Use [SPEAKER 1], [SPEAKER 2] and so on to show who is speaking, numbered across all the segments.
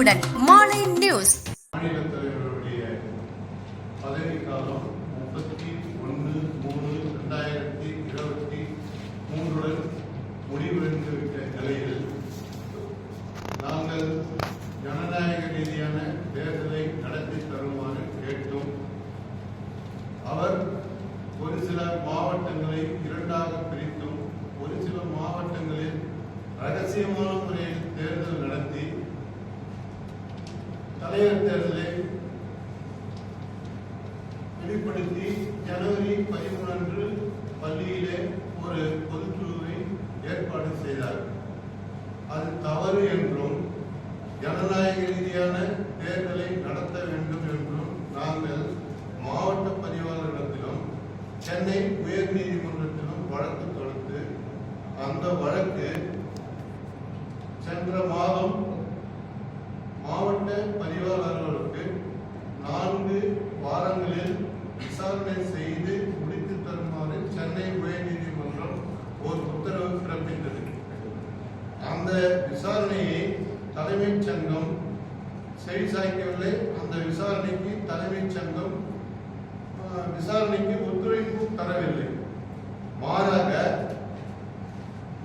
[SPEAKER 1] உடனுக்குடன்
[SPEAKER 2] தலைவர் தேர்தலை வெளிப்படுத்தி ஜனவரி பதிமூன்று அன்று பள்ளியிலே ஒரு பொதுக்குழுவை ஏற்பாடு செய்தார். அது தவறு என்றும் ஜனநாயக ரீதியான தேர்தலை நடத்த வேண்டும் என்றும் நாங்கள் மாவட்ட பதிவாளரிடத்திலும் சென்னை உயர்நீதிமன்றத்திலும் வழக்கு தொடுத்து அந்த வழக்கு சென்ற மாதம் மாவட்ட பதிவாளர்களுக்கு நான்கு வாரங்களில் விசாரணை செய்து முடித்து தருமாறு சென்னை உயர்நீதிமன்றம் ஒரு உத்தரவு பிறப்பித்தது. அந்த விசாரணையை தலைமைச் சங்கம் செவி சாய்க்கவில்லை. அந்த விசாரணைக்கு தலைமைச் சங்கம் விசாரணைக்கு ஒத்துழைப்பு தரவில்லை. மாறாக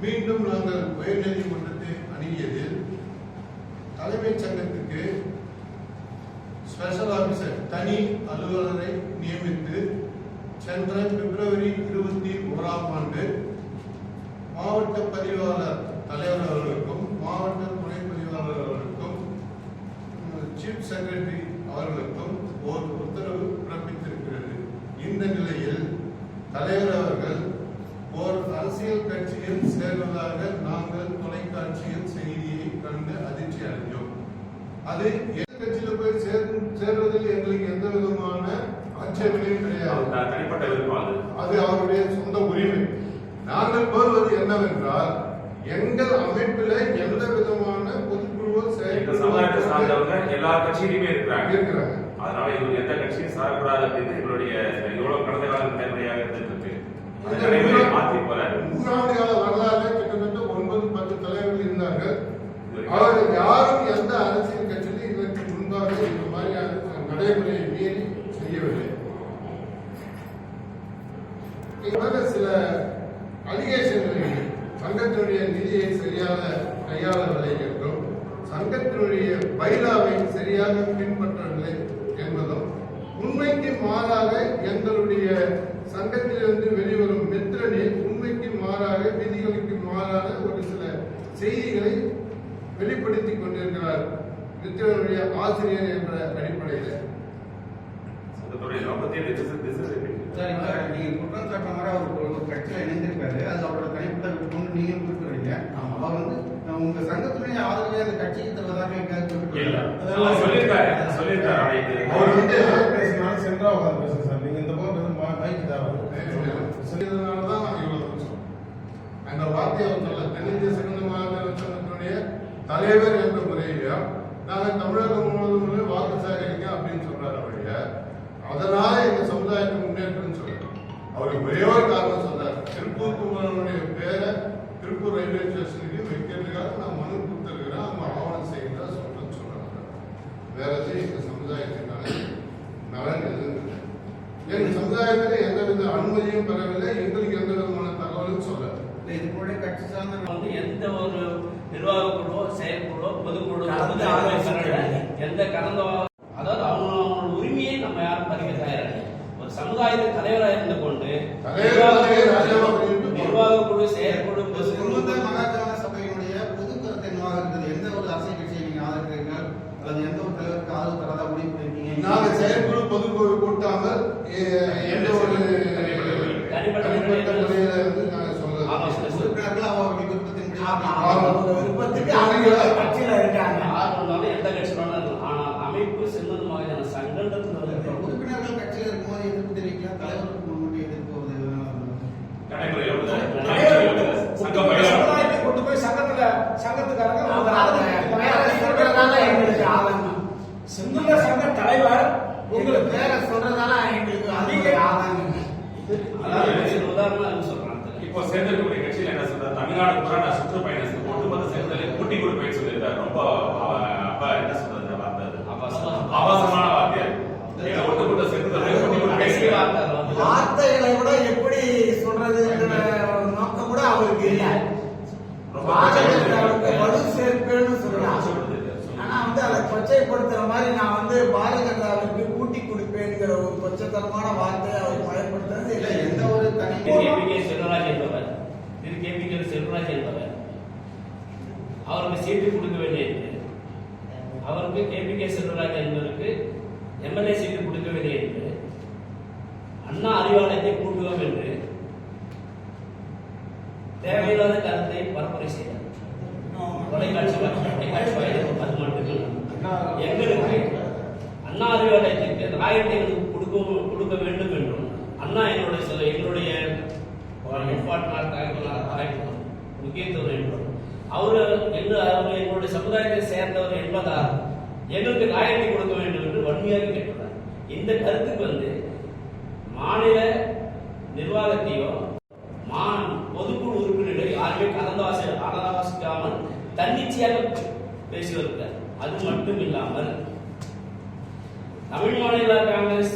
[SPEAKER 2] மீண்டும் நாங்கள் உயர்நீதிமன்றத்தை அணுகியதில் தலைமைச் சங்கத்துக்கு ஸ்பெஷல் ஆபீசர் தனி அலுவலரை நியமித்து சென்ற பிப்ரவரி இருபத்தி ஓராம் ஆண்டு மாவட்ட பதிவாளர் தலைவர் அவர்களுக்கும் மாவட்ட துணை பதிவாளர் அவர்களுக்கும் சீஃப் செக்ரட்டரி அவர்களுக்கும் ஒரு உத்தரவு பிறப்பித்திருக்கிறது. இந்த நிலையில் தலைவர் அவர்கள் ஓர் அரசியல் கட்சியில் சேர்வதாக நாங்கள் தொலைக்காட்சியில் செய்தியை கண்டு அதிர்ச்சி அடைந்தோம் அது எந்த கட்சியில போய் சேர் சேர்வதில் எங்களுக்கு எந்த விதமான ஆட்சேபனையும் கிடையாது.
[SPEAKER 3] தனிப்பட்ட விருப்பம் அது.
[SPEAKER 2] அவருடைய சொந்த உரிமை. நாங்கள் கோருவது என்னவென்றால் எங்கள் அமைப்பில் எந்த விதமான பொதுக்குழுவோ
[SPEAKER 3] இந்த சமுதாயத்தை சார்ந்தவங்க எல்லா கட்சியிலுமே இருக்கிறாங்க.
[SPEAKER 2] இருக்கிறாங்க.
[SPEAKER 3] அதனால இவர் எந்த கட்சியும் சாரக்கூடாது அப்படின்னு எங்களுடைய எவ்வளவு கடந்த கால நடைமுறையாக இருந்துட்டு இருக்கு அந்த நடைமுறையை மாத்தி போல
[SPEAKER 2] நூறாண்டு கால வரலாறு கிட்டத்தட்ட ஒன்பது பத்து தலைவர்கள் இருந்தார்கள் அவர்கள் யாரும் எந்த அரசியல் கட்சியிலும் இதற்கு முன்பாக இந்த மாதிரியான நடைமுறையை மீறி செய்யவில்லை இவ்வாறு சில அலிகேஷன்கள் சங்கத்தினுடைய நிதியை சரியாக கையாளவில்லை என்றும் சங்கத்தினுடைய பைலாவை சரியாக பின்பற்றவில்லை என்பதும் உண்மைக்கு மாறாக எங்களுடைய சங்கத்திலிருந்து வெளிவரும் மித்திரனில் உண்மைக்கு மாறாக விதிகளுக்கு மாறான ஒரு சில செய்திகளை வெளிப்படுத்தி கொண்டிருக்கிறார் மித்திரனுடைய ஆசிரியர் என்ற அடிப்படையில்.
[SPEAKER 3] சங்கத்துடைய நோக்கத்தில் திசை திசை
[SPEAKER 4] சார் இப்ப நீங்க குற்றம் சாட்டுற மாதிரி அவர் ஒரு கட்சியில இணைந்திருக்காரு. அது அவரோட தனிப்பட்ட விருப்பம்னு நீங்க குறிப்பிடுறீங்க. அவர் வந்து உங்க சங்கத்துடைய ஆதரவை அந்த கட்சிக்கு தருவதாக
[SPEAKER 3] சொல்லியிருக்காரு. சொல்லியிருக்காரு.
[SPEAKER 2] அவர் வந்து
[SPEAKER 5] பேசினாலும் சென்றா உட்காந்து பேசுங்க சார் நீங்க இந்த பக்கம் மைக்கு தான்
[SPEAKER 2] சொல்லியதுனாலதான் நான் இவ்வளவு சொன்னேன். அந்த வார்த்தையை சொல்ல தென்னிந்திய சங்கந்த மாநில சங்கத்தினுடைய தலைவர் என்ற முறையிலும் நாங்கள் தமிழகம் முழுவதும் வாக்கு சேகரிக்க அப்படின்னு சொல்றாரு அவருடைய. அதனால எங்க சமுதாயத்தை முன்னேற்றம் சொல்றாரு அவர் ஒரே ஒரு காரணம் சொல்றாரு திருப்பூர் குமரனுடைய பேரை திருப்பூர் ரயில்வே ஸ்டேஷனுக்கு வைக்கிறதுக்காக நான் மனு கொடுத்துருக்கிறேன் அவங்க ஆவணம் செய்யறதா சொல்றேன்னு சொல்றாங்க வேற எதுவும் எங்க சமுதாயத்தினால நலன் எதுவும் இல்லை எங்க சமுதாயத்தில் எந்தவித அனுமதியும் பெறவில்லை எங்களுக்கு எந்த விதமான தகவலும் சொல்லல
[SPEAKER 4] இல்ல, இது கூட கட்சி சார்ந்த
[SPEAKER 6] வந்து எந்த ஒரு நிர்வாக குழுவோ செயற்குழோ பொதுக்குழு. எந்த கலந்த அதாவது அவங்க அவங்களோட உரிமையை நம்ம யாரும் பறிக்க தயாரில்லை. ஒரு சமுதாயத்தை தலைவராக இருந்து கொண்டு. நிர்வாக குழு செயற்குழு பொதுக்குழு
[SPEAKER 4] மகாஜன சபையினுடைய பொது கருத்து என்னவாக எந்த ஒரு அரசியல் கட்சியை நீங்க ஆதரிக்கிறீர்கள்? அல்லது எந்த ஒரு தலைவருக்கு ஆதரவு தரதா முடிவு பண்ணிருக்கீங்க
[SPEAKER 2] நாங்க செயற்குழு பொதுக்குழு கூட்டாமல் எந்த ஒரு
[SPEAKER 6] தனிப்பட்ட
[SPEAKER 2] தனிப்பட்ட முறையில வந்து நாங்க
[SPEAKER 6] ஆமா,
[SPEAKER 2] சொல்லல
[SPEAKER 6] சார்.
[SPEAKER 4] உறுப்பினர்கள் அவர்கள் விருப்பத்துக்கு
[SPEAKER 2] அவங்க
[SPEAKER 4] கட்சியில இருக்காங்க.
[SPEAKER 6] யார் வந்தாலும் எந்த கட்சி வேணாலும். ஆனால் அமைப்பு மகாஜன சங்கன்றதுல வந்து
[SPEAKER 4] உறுப்பினர்கள் கட்சியில இருக்கும்போது எதிர்ப்பு தெரிவிக்கலாம் தலைவருக்கு முன்னுக்கு எதிர்ப்பு
[SPEAKER 7] சமுதாயத்தை கொண்டு போய் சங்கத்துல சங்கத்துக்காரங்க ஒரு
[SPEAKER 8] சொல்றதால எங்களுக்கு ஆதங்கம்
[SPEAKER 7] செந்துள்ள சங்க தலைவர்
[SPEAKER 8] உங்களுக்கு பேரை சொல்றதால எங்களுக்கு அதிக ஆதங்கம்
[SPEAKER 6] அதாவது உதாரணம் சொல்றேன்
[SPEAKER 3] இப்போ சேர்ந்திருக்கக்கூடிய கட்சியில் என்ன சொல்றாரு தமிழ்நாடு பூரா நான் சுற்றுப்பயணம் ஒட்டுமொத்த சேர்ந்தலை கூட்டி கொடுப்பேன்னு சொல்லியிருக்காரு ரொம்ப அப்ப என்ன சொல்றது வார்த்தை அது?
[SPEAKER 6] ஆபாசம்.
[SPEAKER 3] ஆபாசமான வார்த்தை அது. எங்க ஒட்டுமொத்த.
[SPEAKER 6] வார்த்தை அது வந்து
[SPEAKER 8] வார்த்தைகளை கூட எப்படி சொல்றதுங்கிற நோக்கம் கூட அவருக்கு இல்ல வலு சேர்ப்பேன்னு சொல்லலாம் ஆனா வந்து அதை கொச்சைப்படுத்துற மாதிரி நான் வந்து பாரதிய ஜனதாவிற்கு கூட்டி கொடுப்பேங்கிற ஒரு கொச்சத்தனமான வார்த்தையை அவர் பயன்படுத்துறது
[SPEAKER 4] இல்லை எந்த ஒரு தனி
[SPEAKER 6] திரு கேபிகே செல்வராஜ் என்பவர் கேபிகே செல்வராஜ் என்பவர். அவருக்கு சீட்டு கொடுக்க வேண்டியது அவருக்கு கேபிகே செல்வராஜ் என்பவருக்கு எம்எல்ஏ சீட்டு கொடுக்கவில்லை என்று அண்ணா அறிவாலயத்தை கூட்டுவோம் என்று தேவையில்லாத கருத்தை பரப்புரை செய்தார். தொலைக்காட்சி தொலைக்காட்சி வாயிலாக அது மட்டும் எங்களுக்கு அண்ணா அறிவாலயத்திற்கு ஆயிரத்தி கொடுக்க கொடுக்க வேண்டும் என்றும் அண்ணா சில எங்களுடைய முக்கியத்துவம் என்றும் அவர் எங்க அவர் எங்களுடைய சமுதாயத்தை சேர்ந்தவர் என்பதால் எங்களுக்கு காயத்தை கொடுக்க வேண்டும் என்று வன்மையாக கேட்டுள்ளார். இந்த கருத்துக்கு வந்து மாநில நிர்வாகத்தையோ மா பொதுக்குழு உறுப்பினர்களை யாருமே கலந்தாசி கலந்தாசிக்காமல் தன்னிச்சையாக பேசி வருகிறார் அது மட்டும் இல்லாமல் தமிழ் மாநில காங்கிரஸ்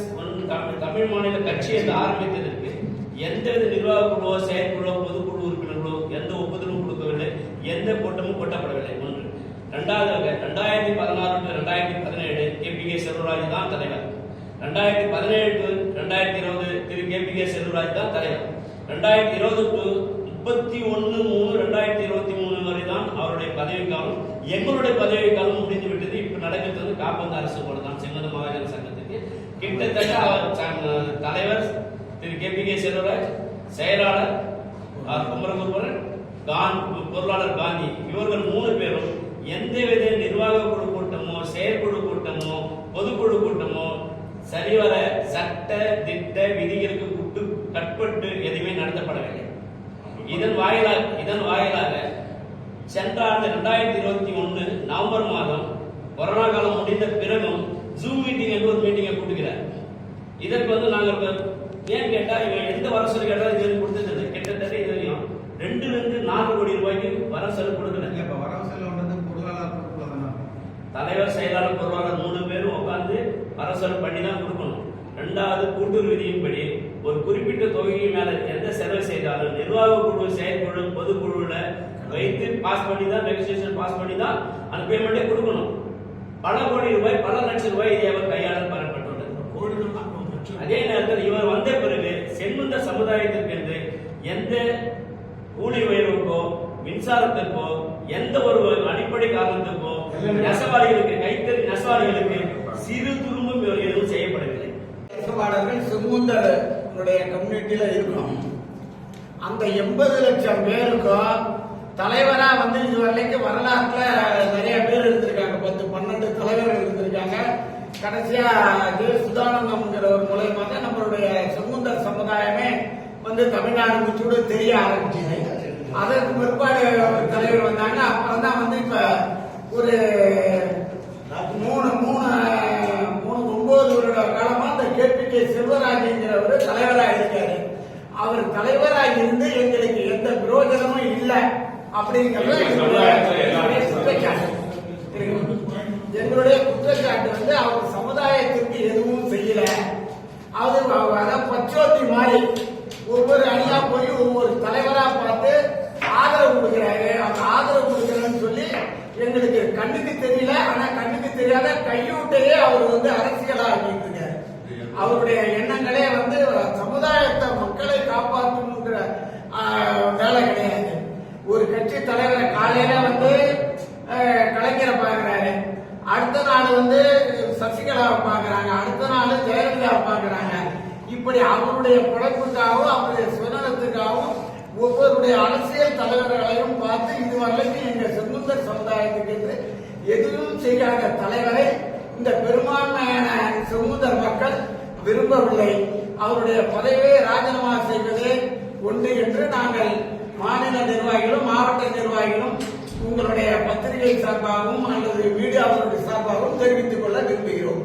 [SPEAKER 6] தமிழ் தமிழ் மாநில கட்சி என்று ஆரம்பித்தது எந்தவித நிர்வாக குழுவோ செயற்குழுவோ பொதுக்குழு உறுப்பினர்களோ எந்த ஒப்புதலும் கொடுக்கவில்லை. எந்த கூட்டமும் கொட்டப்படவில்லை. ஒன்று. இரண்டாவதாக ரெண்டாயிரத்தி பதினாறு டு ரெண்டாயிரத்தி பதினேழு கே. பி. கே. செல்வராஜ் தான் தலைவர். ரெண்டாயிரத்தி பதினேழு டு ரெண்டாயிரத்தி இருபது Thiru. K. P. K. Selvaraj தான் தலைவர். ரெண்டாயிரத்தி இருபது டு முப்பத்தி ஒன்று மூணு ரெண்டாயிரத்தி இருபத்தி மூணு வரை தான் அவருடைய பதவிக்காலம். எங்களுடைய பதவிக்காலம் முடிந்து விட்டது இப்ப நடக்கிறது காப்பந்த அரசு போல தான் செங்கத மகாஜன சங்கத்துக்கு. கிட்டத்தட்ட அவர் தலைவர் Thiru K P K Selvaraj செயலாளர் ஆர். குமரகுருவரன் கான் பொருளாளர் காந்தி இவர்கள் மூணு பேரும் எந்தவித நிர்வாக குழு கூட்டமோ செயற்குழு கூட்டமோ பொதுக்குழு கூட்டமோ சரிவர சட்ட திட்ட விதிகளுக்கு கூட்டு கட்பட்டு எதுவுமே நடத்தப்படவில்லை இதன் வாயிலாக இதன் வாயிலாக சென்ற ஆண்டு ரெண்டாயிரத்தி இருபத்தி ஒன்று நவம்பர் மாதம் கொரோனா காலம் முடிந்த பிறகும் ஜூம் மீட்டிங் என்று ஒரு மீட்டிங்கை கூட்டுகிறார் இதற்கு வந்து நாங்கள் ஏன் கேட்டா இவன் எந்த வரசல் கேட்டாலும் இது வரைக்கும் கொடுத்தது இல்லை கிட்டத்தட்ட இது வரையும் ரெண்டுல இருந்து நாலு கோடி ரூபாய்க்கு வரசல் கொடுக்கல.
[SPEAKER 4] இப்ப பொறுப்புல தானே
[SPEAKER 6] தலைவர் செயலாளர் பொருளாளர் மூணு பேரும் உட்கார்ந்து அரசல் பண்ணி தான் கொடுக்கணும். ரெண்டாவது கூட்டுறவு விதியின்படி ஒரு குறிப்பிட்ட தொகைக்கு மேல எந்த செலவு செய்தாலும் நிர்வாக குழு செயற்குழு பொதுக்குழுல வைத்து பாஸ் பண்ணி தான் ரெஜிஸ்ட்ரேஷன் பாஸ் பண்ணி தான் அந்த பேமெண்ட்டே கொடுக்கணும். பல கோடி ரூபாய் பல லட்சம் ரூபாய் இதை அவர் கையாள பெறப்பட்டுள்ளது அதே நேரத்தில் இவர் வந்த பிறகு செல்வந்த சமுதாயத்திற்கு என்று எந்த கூலி உயர்வுக்கோ மின்சாரத்திற்கோ எந்த ஒரு அடிப்படை காரணத்துக்கோ நெசவாளிகளுக்கு கைத்தறி நெசவாளிகளுக்கு சிறு துரும்பும் எதுவும் செய்யப்படவில்லை.
[SPEAKER 8] நெசவாளர்கள் செங்குந்தருடைய கம்யூனிட்டியில இருக்கணும். அந்த எண்பது லட்சம் பேருக்கும் தலைவரா வந்து இது வரைக்கும் வரலாற்றுல நிறைய பேர் இருந்திருக்காங்க. பத்து பன்னெண்டு தலைவர்கள் இருந்திருக்காங்க. கடைசியா சுதானந்தம்ங்கிற ஒரு மூலயமாக நம்மளுடைய செங்குந்தர் சமுதாயமே முச்சூடு தெரிய ஆரம்பிச்சது. அதற்கு பிற்பாடு தலைவர் வந்தாங்க. அப்புறம் தான் வந்து இப்ப ஒரு மூணு மூணு மூணு ஒன்பது வருட காலமா அந்த கேபிகே செல்வராஜ்ங்கிறவர் தலைவராக இருக்காரு. அவர் தலைவராக இருந்து எங்களுக்கு எந்த பிரயோஜனமும் இல்லை அப்படிங்கிறது எங்களுடைய குற்றச்சாட்டு. வந்து அவர் சமுதாயத்திற்கு எதுவும் செய்யல. அது பச்சோத்தி மாதிரி. ஒவ்வொரு அணியா போய் ஒவ்வொரு தலைவரா பார்த்து ஆதரவு கொடுக்கிறாரு. அந்த ஆதரவு கொடுக்கிறேன்னு சொல்லி எங்களுக்கு கண்ணுக்கு தெரியல ஆனா கண்ணுக்கு தெரியாத கையூட்டையே அவர் வந்து அரசியலா ஆக்கிட்டு இருக்காரு அவருடைய எண்ணங்களே வந்து சமுதாயத்தை மக்களை காப்பாற்றணுங்கிற வேலை கிடையாது. ஒரு கட்சி தலைவரை காலையில வந்து கலைஞரை பாக்குறாரு அடுத்த நாள் வந்து சசிகலாவை பாக்குறாங்க அடுத்த நாள் ஜெயலலிதாவை பாக்குறாங்க இப்படி அவருடைய பிழைப்புக்காகவும் அவருடைய சுதந்திரத்துக்காகவும் ஒவ்வொருடைய அரசியல் தலைவர்களையும் பார்த்து இதுவரைக்கும் எங்க செங்குந்தர் சமுதாயத்துக்கு என்று எதுவும் செய்யாத தலைவரை இந்த பெரும்பான்மையான செங்குந்தர் மக்கள் விரும்பவில்லை. அவருடைய பதவியை ராஜினாமா செய்வதே ஒன்று என்று நாங்கள் மாநில நிர்வாகிகளும் மாவட்ட நிர்வாகிகளும் உங்களுடைய பத்திரிகை சார்பாகவும் அல்லது மீடியாவுடைய சார்பாகவும் தெரிவித்துக் கொள்ள விரும்புகிறோம்.